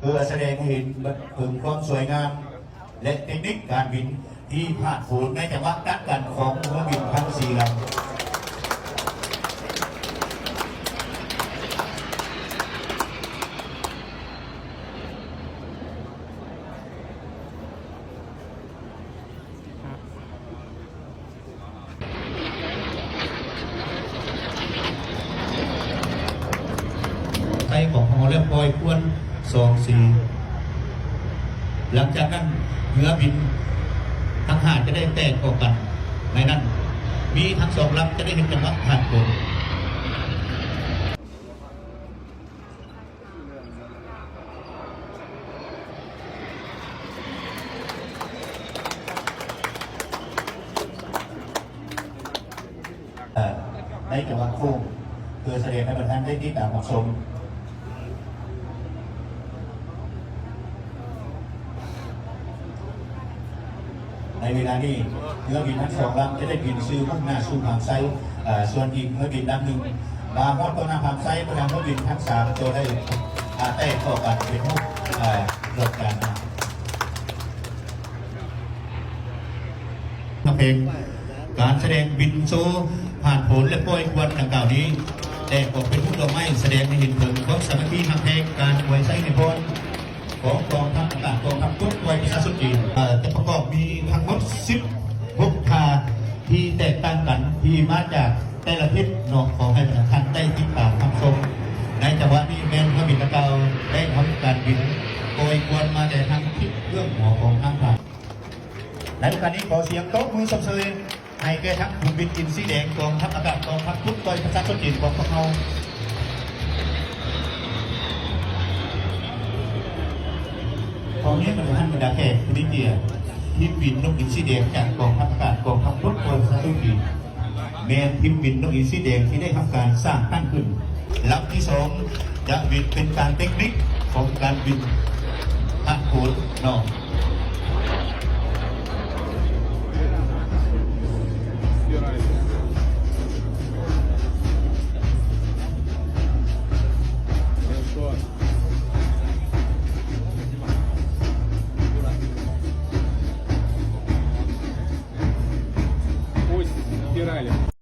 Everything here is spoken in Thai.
เพื่อแสดงให้เห็นถึงความสวยงาม และเทคนิคการบินที่ผ่านผลในจังหวะกัดกันของเรือบินทั้งสี่ลำไตของหอเรียบร้อยควร สองสี่หลังจากนั้นเรือบินทั้งหาจะได้แตกออกกัน ในนั้น มีทั้งสองลำจะได้เห็นจังหวะผ่านผลเอ่อในจังหวะโค้งเพื่อแสดงให้ประธานได้ที่ตามเหมาะสม ใน เวลานี้เรือบินทั้งสองลำจะได้บินซื้อมุ่งหน้าสู่ฝั่งไซส่วนอีกเรือบินลำหนึ่งมาฮอดตัวหน้าฝั่งไซด์ประธานเรือบินทั้งสามตัวได้อาแต้เข้ากันเป็นมุกเอ่อรถการนะเพลงการแสดงบินโซผ่านผลและโปรยควันดังกล่าวนี้แต่ออกเป็นผู้ดอกไม้แสดงให้เห็นถึงควาสามัคคีทางเพลงการอวยไซในพลของกองทัพอากาศกองทัพทุกหน่วยประชาชนจีน มีทั้งหมด16ทาที่แตกต่างกันที่มาจากแต่ละทิศเนอกของให้ประชาชนได้ติดตามคำชมในจังหวะนี้แมนพระบิดเก่าได้ทำการบินโดยควรมาแต่ทางทิศเรื่องหัวของทางผ่านในโอกาสนี้ขอเสียงโต๊ะมือสมเสยให้แก่ทั้งผู้บินจินสีแดงกองทัพอากาศกองทัพทุกหน่วยประชาชนจีนของพวกเราตอนนี้มันท่านบรรดาแขกนิเดีย ทิพบินนกอินทรีแดงจากกองทัพอากาศกองทัพรบกวนสตุกีแมนทิพบินนกอินทรีแดงที่ได้ทำการสร้างตั้งขึ้นลำที่สองจะบินเป็นการเทคนิคของการบินพักโขนนอก